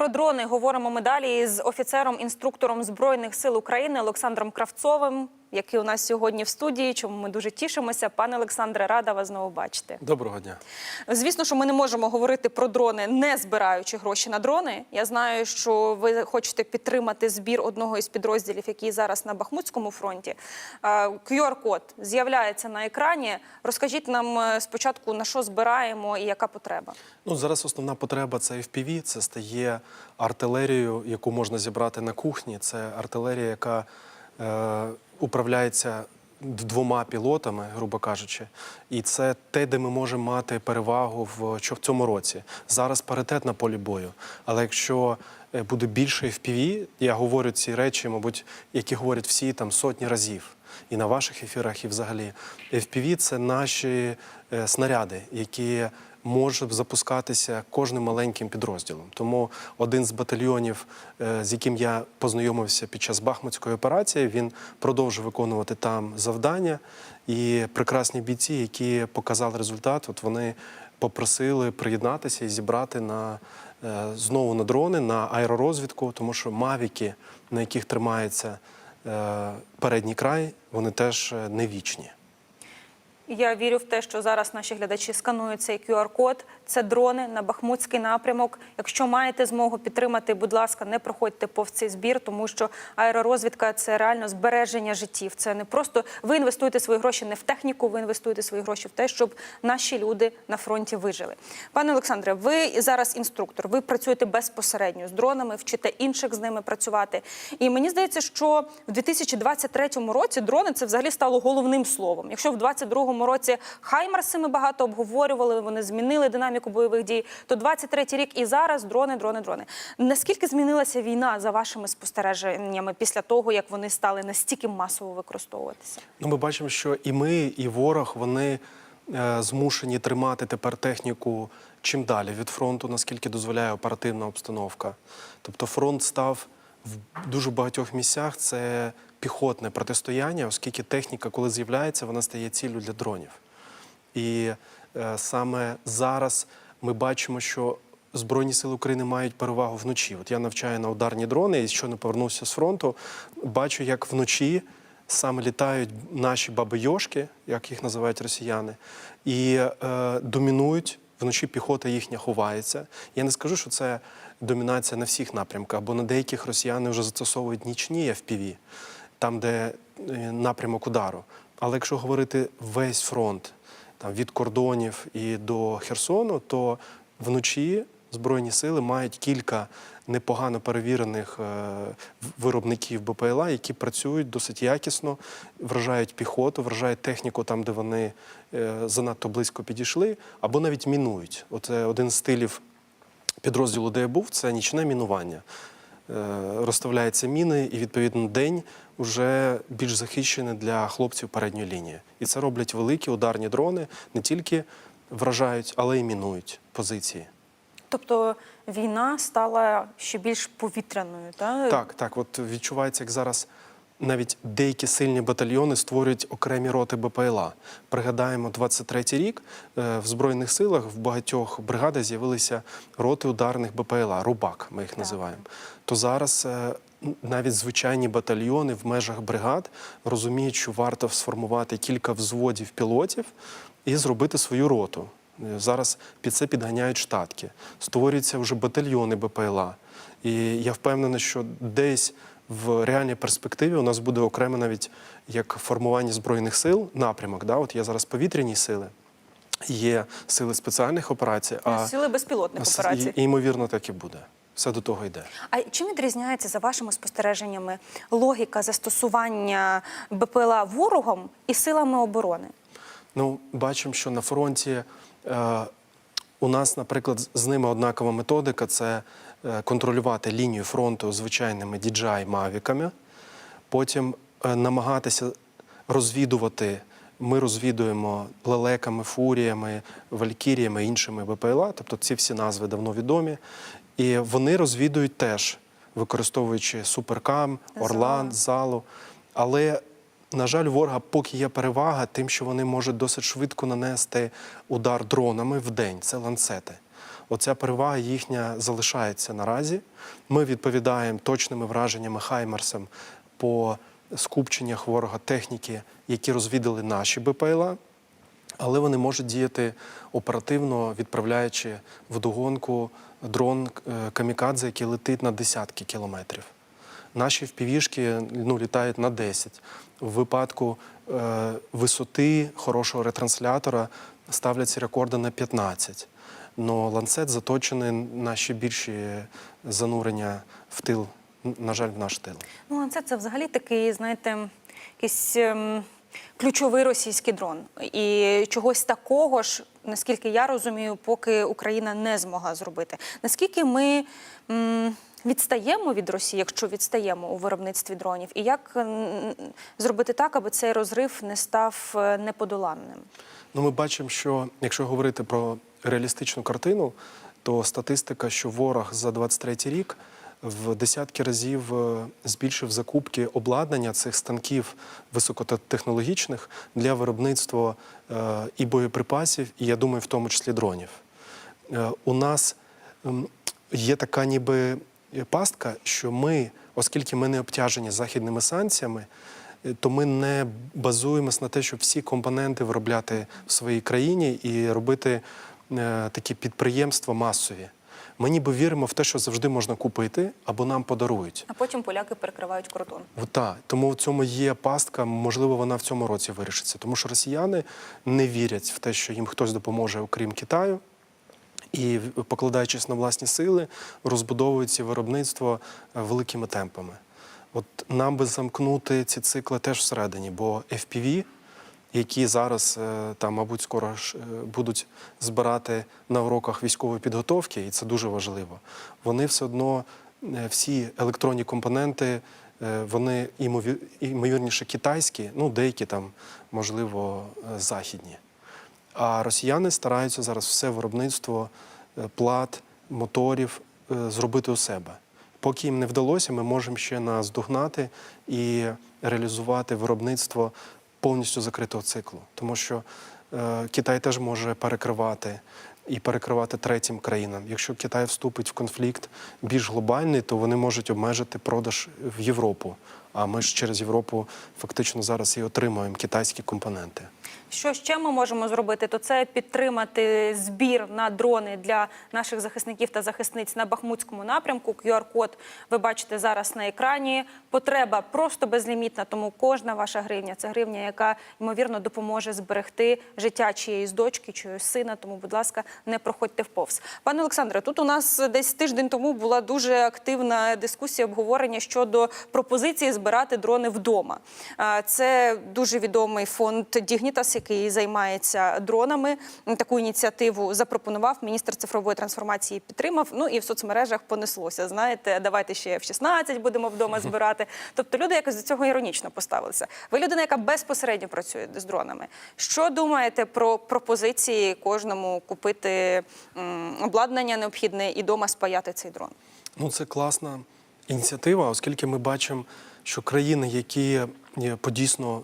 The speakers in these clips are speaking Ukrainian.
Про дрони говоримо ми далі з офіцером-інструктором збройних сил України Олександром Кравцовим, який у нас сьогодні в студії. Чому ми дуже тішимося. Пане Олександре, рада вас знову бачити. Доброго дня. Звісно, що ми не можемо говорити про дрони, не збираючи гроші на дрони. Я знаю, що ви хочете підтримати збір одного із підрозділів, який зараз на Бахмутському фронті. QR-код з'являється на екрані. Розкажіть нам е, спочатку на що збираємо і яка потреба. Ну зараз основна потреба це FPV, це стає артилерією, яку можна зібрати на кухні. Це артилерія, яка е, управляється двома пілотами, грубо кажучи, і це те, де ми можемо мати перевагу в що в цьому році. Зараз паритет на полі бою. Але якщо е, буде більше FPV, я говорю ці речі, мабуть, які говорять всі там сотні разів. І на ваших ефірах, і взагалі FPV – це наші е, снаряди, які можуть запускатися кожним маленьким підрозділом. Тому один з батальйонів, е, з яким я познайомився під час Бахмутської операції, він продовжує виконувати там завдання. І прекрасні бійці, які показали результат, от вони попросили приєднатися і зібрати на е, знову на дрони, на аеророзвідку, тому що мавіки, на яких тримається е, передній край, вони теж не вічні. Я вірю в те, що зараз наші глядачі сканують цей QR-код. Це дрони на Бахмутський напрямок. Якщо маєте змогу підтримати, будь ласка, не проходьте повз цей збір, тому що аеророзвідка це реально збереження життів. Це не просто ви інвестуєте свої гроші не в техніку, ви інвестуєте свої гроші в те, щоб наші люди на фронті вижили. Пане Олександре, ви зараз інструктор, ви працюєте безпосередньо з дронами, вчите інших з ними працювати. І мені здається, що в 2023 році дрони це взагалі стало головним словом. Якщо в 2022 році Хаймарси ми багато обговорювали, вони змінили динаміку бойових дій, то 23 рік і зараз дрони, дрони, дрони. Наскільки змінилася війна за вашими спостереженнями після того, як вони стали настільки масово використовуватися? Ну, ми бачимо, що і ми, і ворог вони е, змушені тримати тепер техніку чим далі від фронту, наскільки дозволяє оперативна обстановка. Тобто фронт став в дуже багатьох місцях це піхотне протистояння, оскільки техніка, коли з'являється, вона стає ціллю для дронів. І е, саме зараз ми бачимо, що Збройні сили України мають перевагу вночі. От я навчаю на ударні дрони, і щойно повернувся з фронту. Бачу, як вночі саме літають наші баби-йошки, як їх називають росіяни, і е, домінують. Вночі піхота їхня ховається. Я не скажу, що це домінація на всіх напрямках, бо на деяких росіяни вже застосовують нічні FPV, там, де е, напрямок удару. Але якщо говорити весь фронт, там від кордонів і до Херсону, то вночі Збройні сили мають кілька непогано перевірених е, виробників БПЛА, які працюють досить якісно, вражають піхоту, вражають техніку там, де вони е, занадто близько підійшли, або навіть мінують. Оце один з стилів підрозділу, де я був, це нічне мінування. Е, Розставляються міни, і відповідно день вже більш захищений для хлопців передньої лінії. І це роблять великі ударні дрони, не тільки вражають, але й мінують позиції. Тобто війна стала ще більш повітряною, так? Так, так, от відчувається, як зараз навіть деякі сильні батальйони створюють окремі роти БПЛА. Пригадаємо, 23-й рік е, в Збройних силах в багатьох бригадах з'явилися роти ударних БПЛА, рубак, ми їх називаємо. То зараз е, навіть звичайні батальйони в межах бригад розуміють, що варто сформувати кілька взводів пілотів і зробити свою роту. Е, Зараз під це підганяють штатки. Створюються вже батальйони БПЛА. І я впевнений, що десь в реальній перспективі у нас буде окремо навіть як формування збройних сил напрямок. Да? От є зараз повітряні сили, є сили спеціальних операцій, а Сили безпілотних операцій. і, ймовірно так і буде. Все до того йде. А чим відрізняється за вашими спостереженнями логіка застосування БПЛА ворогом і силами оборони? Ну, бачимо, що на фронті е, у нас, наприклад, з- ними однакова методика це контролювати лінію фронту звичайними DJI мавіками, потім е, намагатися розвідувати. Ми розвідуємо лелеками, фуріями, валькіріями, іншими БПЛА, тобто ці всі назви давно відомі. І вони розвідують теж, використовуючи суперкам, Орлан, залу. Але на жаль, ворога поки є перевага тим, що вони можуть досить швидко нанести удар дронами в день. Це ланцети. Оця перевага їхня залишається наразі. Ми відповідаємо точними враженнями Хаймерсом по скупченнях ворога техніки, які розвідали наші БПЛА але вони можуть діяти оперативно, відправляючи в догонку дрон е, камікадзе, який летить на десятки кілометрів. Наші впівішки ну, літають на 10. В випадку е, висоти хорошого ретранслятора ставляться рекорди на 15. Но ланцет заточений на ще більші занурення в тил, на жаль, в наш тил. Ну, це, це взагалі такий, знаєте, якийсь ем, ключовий російський дрон. І чогось такого ж, наскільки я розумію, поки Україна не змогла зробити. Наскільки ми м, відстаємо від Росії, якщо відстаємо у виробництві дронів, і як зробити так, аби цей розрив не став е, неподоланним? Ну, ми бачимо, що якщо говорити про реалістичну картину, то статистика, що ворог за 23 рік в десятки разів е, збільшив закупки обладнання цих станків високотехнологічних для виробництва е, і боєприпасів, і я думаю, в тому числі дронів. У нас є така ніби пастка, що ми, оскільки ми не обтяжені західними санкціями, е, то ми не базуємось на те, щоб всі компоненти виробляти в своїй країні і робити е, такі підприємства масові. Ми ніби віримо в те, що завжди можна купити або нам подарують. А потім поляки перекривають кордон. Так, тому в цьому є пастка. Можливо, вона в цьому році вирішиться. Тому що росіяни не вірять в те, що їм хтось допоможе, окрім Китаю. І, покладаючись на власні сили, розбудовують ці виробництво е, великими темпами. От нам би замкнути ці цикли теж всередині, бо FPV, які зараз е, там, мабуть, скоро ж е, будуть збирати на уроках військової підготовки, і це дуже важливо. Вони все одно всі електронні компоненти, вони ймовірніше китайські, ну деякі там, можливо, західні. А росіяни стараються зараз все виробництво е, плат, моторів е, зробити у себе. Поки їм не вдалося, ми можемо ще наздогнати і реалізувати виробництво повністю закритого циклу. Тому що е, Китай теж може перекривати і перекривати третім країнам. Якщо Китай вступить в конфлікт більш глобальний, то вони можуть обмежити продаж в Європу. А ми ж через Європу фактично зараз і отримуємо китайські компоненти. Що ще ми можемо зробити? То це підтримати збір на дрони для наших захисників та захисниць на Бахмутському напрямку. QR-код ви бачите зараз на екрані. Потреба просто безлімітна, тому кожна ваша гривня це гривня, яка ймовірно допоможе зберегти життя чиєїсь дочки, чиєїсь сина. Тому, будь ласка, не проходьте вповз. Пане Олександре, тут у нас десь тиждень тому була дуже активна дискусія, обговорення щодо пропозиції збирати дрони вдома. Це дуже відомий фонд Дігнітас, який займається дронами. Таку ініціативу запропонував. Міністр цифрової трансформації підтримав. Ну і в соцмережах понеслося. Знаєте, давайте ще в 16 будемо вдома збирати. Тобто люди якось до цього іронічно поставилися. Ви людина, яка безпосередньо працює з дронами. Що думаєте про пропозиції кожному купити м, обладнання необхідне і дома спаяти цей дрон? Ну, це класна ініціатива, оскільки ми бачимо, що країни, які е, подійсно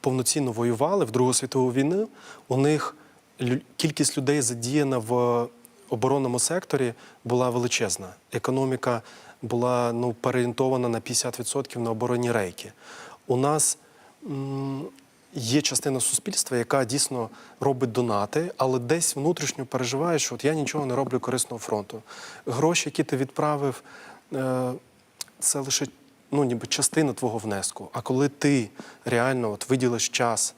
повноцінно воювали в Другу світову війну, у них кількість людей задіяна в оборонному секторі була величезна. Економіка була ну, переорієнтована на 50% на оборонні рейки. У нас є частина суспільства, яка дійсно робить донати, але десь внутрішньо переживає, що от я нічого не роблю корисного фронту. Гроші, які ти відправив, е, це лише ну, ніби частина твого внеску. А коли ти реально от виділиш час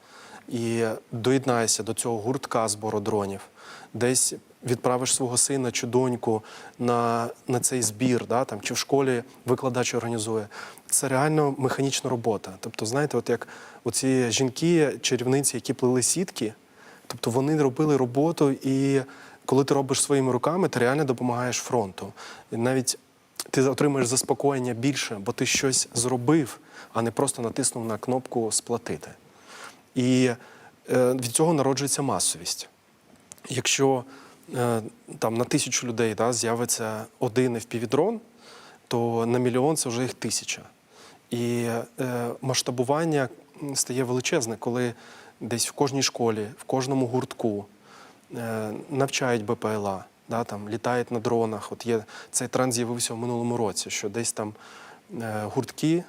і доєднаєшся до цього гуртка збору дронів, десь відправиш свого сина чи доньку на, на цей збір, да, там, чи в школі викладач організує, це реально механічна робота. Тобто, знаєте, от як оці жінки, чарівниці, які плели сітки, тобто вони робили роботу, і коли ти робиш своїми руками, ти реально допомагаєш фронту. І навіть ти отримаєш заспокоєння більше, бо ти щось зробив, а не просто натиснув на кнопку сплатити. І е, від цього народжується масовість. Якщо е, там на тисячу людей да, з'явиться один FPV-дрон, то на мільйон це вже їх тисяча. І е, масштабування стає величезне, коли десь в кожній школі, в кожному гуртку е, навчають БПЛА. Да, там, літають на дронах. От є, цей тренд з'явився в минулому році, що десь там е, гуртки,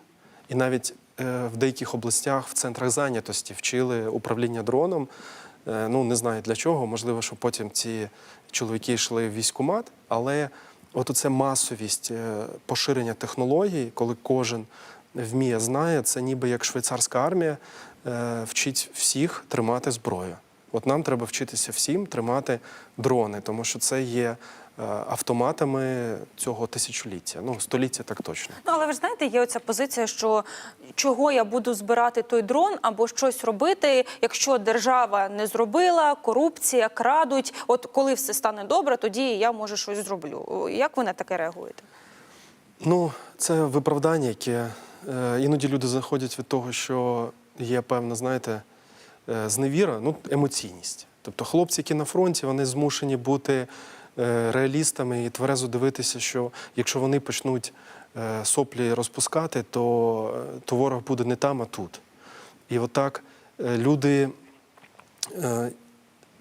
і навіть е, в деяких областях в центрах зайнятості вчили управління дроном. Е, ну, не знаю для чого, можливо, що потім ці чоловіки йшли в військкомат, але от оце масовість поширення технологій, коли кожен вміє, знає, це ніби як швейцарська армія вчить всіх тримати зброю. От нам треба вчитися всім тримати дрони, тому що це є е, автоматами цього тисячоліття. Ну, століття так точно. Ну, але ви ж знаєте, є оця позиція, що чого я буду збирати той дрон або щось робити, якщо держава не зробила, корупція, крадуть. От коли все стане добре, тоді я може щось зроблю. Як ви на таке реагуєте? Ну, це виправдання, яке е, іноді люди заходять від того, що є певна, знаєте, зневіра, ну, емоційність. Тобто хлопці, які на фронті, вони змушені бути е, реалістами і тверезо дивитися, що якщо вони почнуть е, соплі розпускати, то, е, то ворог буде не там, а тут. І отак е, люди е,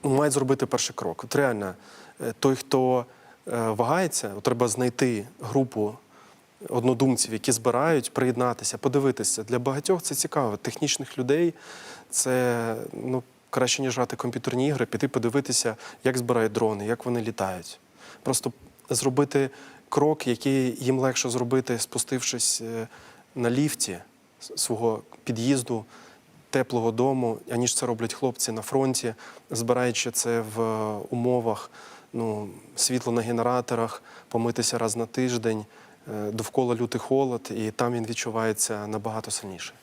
ну, мають зробити перший крок. От реально, е, той, хто е, вагається, треба знайти групу однодумців, які збирають, приєднатися, подивитися. Для багатьох це цікаво. Технічних людей це ну, краще, ніж грати комп'ютерні ігри, піти подивитися, як збирають дрони, як вони літають. Просто зробити крок, який їм легше зробити, спустившись е, на ліфті свого під'їзду теплого дому, аніж це роблять хлопці на фронті, збираючи це в умовах ну, світло на генераторах, помитися раз на тиждень, довкола лютий холод, і там він відчувається набагато сильніше.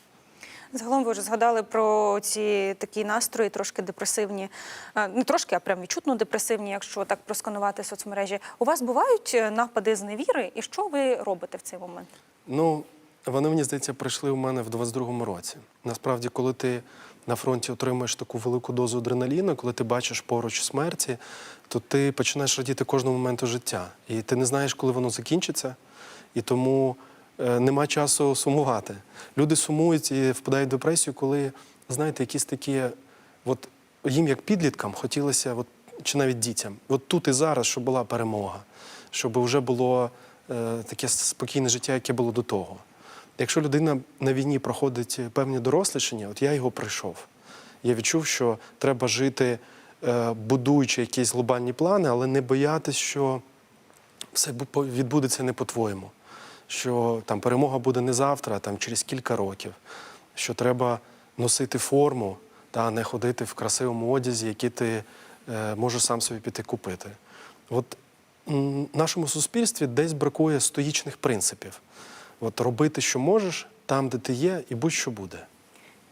Загалом ви вже згадали про ці такі настрої, трошки депресивні, е, не трошки, а прям відчутно депресивні, якщо так просканувати соцмережі. У вас бувають е, напади з невіри, і що ви робите в цей момент? Ну, вони, мені здається, прийшли у мене в 22-му році. Насправді, коли ти на фронті отримуєш таку велику дозу адреналіну, коли ти бачиш поруч смерті, то ти починаєш радіти кожному моменту життя. І ти не знаєш, коли воно закінчиться, і тому е, нема часу сумувати. Люди сумують і впадають в депресію, коли, знаєте, якісь такі, от їм, як підліткам, хотілося, от, чи навіть дітям, от тут і зараз, щоб була перемога, щоб вже було е, таке спокійне життя, яке було до того. Якщо людина на війні проходить певні дорослішання, от я його пройшов. Я відчув, що треба жити, е, будуючи якісь глобальні плани, але не боятись, що все відбудеться не по-твоєму. Що там перемога буде не завтра, а там через кілька років. Що треба носити форму та не ходити в красивому одязі, який ти е, можеш сам собі піти купити. От нашому суспільстві десь бракує стоїчних принципів. От робити, що можеш, там, де ти є, і будь-що буде.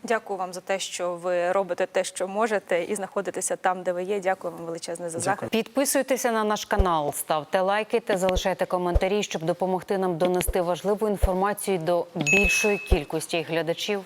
Дякую вам за те, що ви робите те, що можете, і знаходитеся там, де ви є. Дякую вам величезне за Дякую. захист. Підписуйтеся на наш канал, ставте лайки та залишайте коментарі, щоб допомогти нам донести важливу інформацію до більшої кількості глядачів.